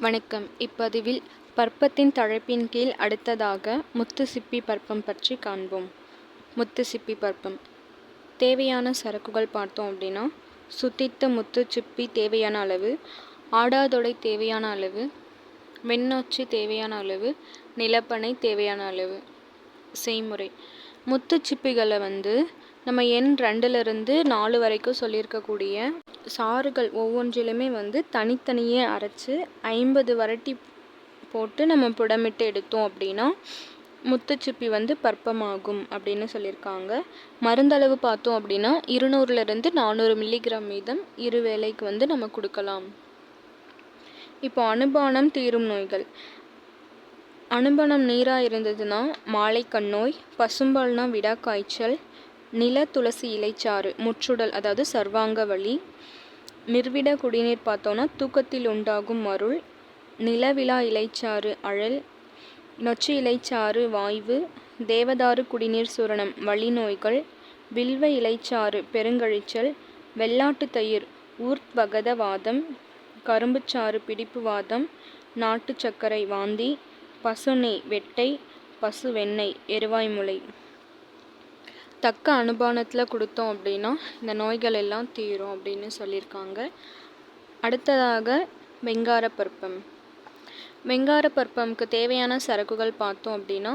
வணக்கம். இப்பதிவில் பற்பத்தின் தலைப்பின் கீழ் அடுத்ததாக முத்து சிப்பி பற்பம் பற்றி காண்போம். முத்து சிப்பி பற்பம். தேவையான சரக்குகள் பார்த்தோம் அப்படின்னா சுத்தித்த முத்து சிப்பி தேவையான அளவு ஆடாதொடை தேவையான அளவு வெண்ணொச்சி தேவையான அளவு நிலப்பனை தேவையான அளவு. செய்முறை. முத்து சிப்பிகளை வந்து நம்ம எண் ரெண்டுலேருந்து நாலு வரைக்கும் சொல்லியிருக்கக்கூடிய சாறுகள் ஒவ்வொன்றிலுமே வந்து தனித்தனியே அரைச்சி ஐம்பது வரட்டி போட்டு நம்ம புடமிட்டு எடுத்தோம் அப்படின்னா முத்துச்சிப்பி வந்து பற்பமாகும் அப்படின்னு சொல்லியிருக்காங்க. மருந்தளவு பார்த்தோம் அப்படின்னா இருநூறுலேருந்து நானூறு மில்லிகிராம் வீதம் இரு வேளைக்கு வந்து நம்ம கொடுக்கலாம். இப்போ அனுபானம் தீரும் நோய்கள். அனுபனம் நீராக இருந்ததுன்னா மாலைக்கண்ணோய் பசும்பால்னா விடா காய்ச்சல் நில துளசி இலைச்சாறு முற்றுடல் அதாவது சர்வாங்க வலி நிர்விட குடிநீர் பார்த்தோன்னா தூக்கத்தில் உண்டாகும் மருள் நிலவிழா இலைச்சாறு அழல் நொச்சி இலைச்சாறு வாய்வு தேவதாறு குடிநீர் சூரணம் வழி நோய்கள் வில்வ இலைச்சாறு பெருங்கழிச்சல் வெள்ளாட்டு தயிர் ஊர்த்வகத வாதம் கரும்புச்சாறு பிடிப்பு வாதம் நாட்டு சர்க்கரை வாந்தி பசுநெய் வெட்டை பசு வெண்ணெய் எருவாய் முளை. தக்க அனுபானத்தில் கொடுத்தோம் அப்படின்னா இந்த நோய்கள் எல்லாம் தீரும் அப்படின்னு சொல்லியிருக்காங்க. அடுத்ததாக வெங்கார பருப்பம். வெங்கார பருப்பமுக்கு தேவையான சரக்குகள் பார்த்தோம் அப்படின்னா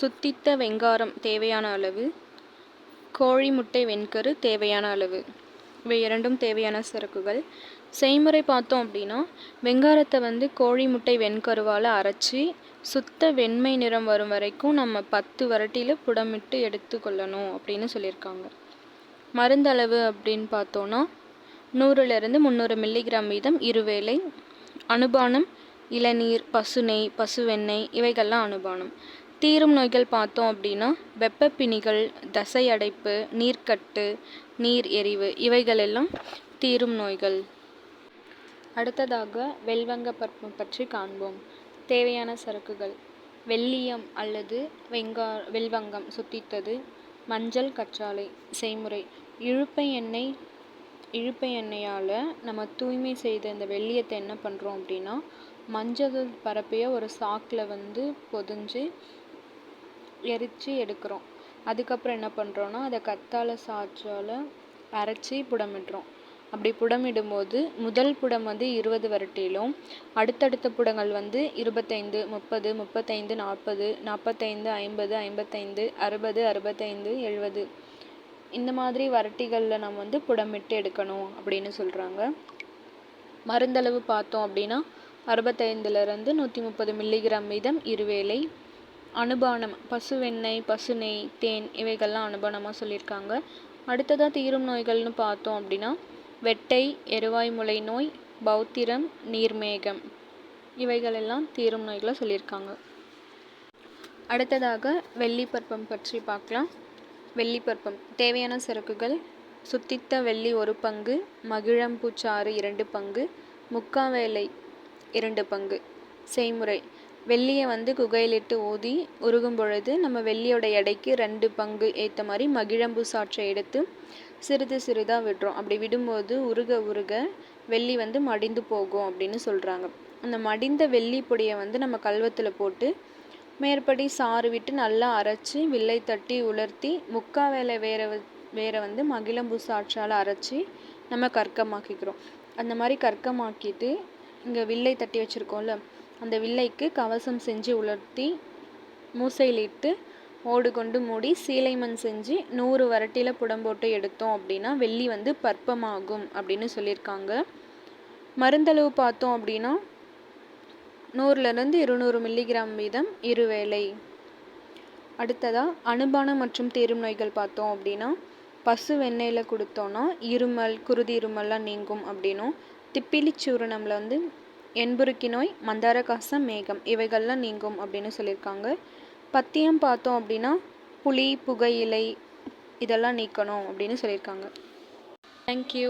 சுத்தித்த வெங்காரம் தேவையான அளவு கோழி முட்டை வெண்கரு தேவையான அளவு இவை இரண்டும் தேவையான சரக்குகள். செய்முறை பார்த்தோம் அப்படின்னா வெங்காரத்தை வந்து கோழி முட்டை வெண்கருவால் அரைச்சி சுத்த வெண்மை நிறம் வரும் வரைக்கும் நம்ம பத்து வரட்டியில் புடமிட்டு எடுத்துக்கொள்ளணும் அப்படின்னு சொல்லியிருக்காங்க. மருந்தளவு அப்படின்னு பார்த்தோன்னா நூறுலேருந்து முந்நூறு மில்லிகிராம் வீதம் இருவேளை. அனுபானம் இளநீர் பசு நெய் இவைகள்லாம் அனுபானம். தீரும் நோய்கள் பார்த்தோம் அப்படின்னா வெப்பப்பிணிகள் தசை அடைப்பு நீர்க்கட்டு நீர் எரிவு இவைகள் எல்லாம் தீரும் நோய்கள். அடுத்ததாக வெல்வங்க பருப்பு பற்றி காண்போம். தேவையான சரக்குகள். வெள்ளியம் அல்லது வெங்கா வெல்வங்கம் சுத்தித்தது மஞ்சள் கற்றாழை செய்முறை. இழுப்பை எண்ணெய் இழுப்பை எண்ணெயால் நம்ம தூய்மை செய்த இந்த வெள்ளியத்தை என்ன பண்ணுறோம் அப்படின்னா மஞ்சள் பரப்பிய ஒரு சாக்கில் வந்து பொதிஞ்சு எரித்து எடுக்கிறோம். அதுக்கப்புறம் என்ன பண்ணுறோன்னா அதை கத்தாழை சாற்றால் அரைச்சி புடமிட்றோம். அப்படி புடமிடும்போது முதல் புடம் வந்து இருபது வரட்டிலும் அடுத்தடுத்த புடங்கள் வந்து இருபத்தைந்து முப்பது முப்பத்தைந்து நாற்பது நாற்பத்தைந்து ஐம்பது ஐம்பத்தைந்து அறுபது அறுபத்தைந்து எழுபது இந்த மாதிரி வரட்டிகளில் நம்ம வந்து புடமிட்டு எடுக்கணும் அப்படின்னு சொல்கிறாங்க மருந்தளவு பார்த்தோம் அப்படின்னா அறுபத்தைந்துலேருந்து நூற்றி முப்பது மில்லிகிராம் வீதம் இருவேளை. அனுபானம் பசுவெண்ணெய் பசுநெய் தேன் இவைகள்லாம் அனுபானமாக சொல்லியிருக்காங்க. அடுத்ததாக தீரும் நோய்கள்னு பார்த்தோம் அப்படின்னா வெட்டை எருவாய்முலை நோய் பௌத்திரம் நீர்மேகம். இவைகளெல்லாம் தீரும் நோய்களை சொல்லியிருக்காங்க. அடுத்ததாக வெள்ளிப்பற்பம் பற்றி பார்க்கலாம். வெள்ளிப்பற்பம் தேவையான சரக்குகள் சுத்தித்த வெள்ளி ஒரு பங்கு மகிழம்பூச்சாறு இரண்டு பங்கு முக்காவேலை இரண்டு பங்கு. செய்முறை வெள்ளியை வந்து குகையிலிட்டு ஊதி உருகும் பொழுது நம்ம வெள்ளியோட எடைக்கு ரெண்டு பங்கு ஏற்ற மாதிரி மகிழம்பு சாற்றை எடுத்து சிறிது சிறிதாக விடுறோம் அப்படி விடும்போது உருக உருக வெள்ளி வந்து மடிந்து போகும் அப்படின்னு சொல்கிறாங்க அந்த மடிந்த வெள்ளி பொடியை வந்து நம்ம கல்வத்தில் போட்டு மேற்படி சாறு விட்டு நல்லா அரைச்சி வில்லை தட்டி உலர்த்தி முக்கா வேலை வேற வேற வந்து மகிழம்பு சாற்றால் அரைச்சி நம்ம கற்கமாக்கிக்கிறோம் அந்த மாதிரி கற்கமாக்கிட்டு இங்கே வில்லை தட்டி வச்சுருக்கோம்ல அந்த வில்லைக்கு கவசம் செஞ்சு உலர்த்தி மூசையிலிட்டு ஓடு கொண்டு மூடி சீலைமண் செஞ்சு நூறு வரட்டியில் புடம் போட்டு எடுத்தோம் அப்படின்னா வெள்ளி வந்து பற்பமாகும் அப்படின்னு சொல்லியிருக்காங்க. மருந்தளவு பார்த்தோம் அப்படின்னா நூறுலேருந்து இருநூறு மில்லிகிராம் வீதம் இருவேளை. அடுத்ததாக அனுபானம் மற்றும் தீரும் நோய்கள் பார்த்தோம் அப்படின்னா பசு வெண்ணெயில் கொடுத்தோன்னா இருமல் குருதி இருமல்லாம் நீங்கும் அப்படின்னும். திப்பிலி சூரணமில் வந்து என்புருக்கி நோய் மந்தார காசம் மேகம் இவைகள்லாம் நீங்கும் அப்படின்னு சொல்லியிருக்காங்க. பத்தியம் பார்த்தோம் அப்படின்னா புளி புகையிலை இதெல்லாம் நீக்கணும் அப்படின்னு சொல்லியிருக்காங்க. தேங்க்யூ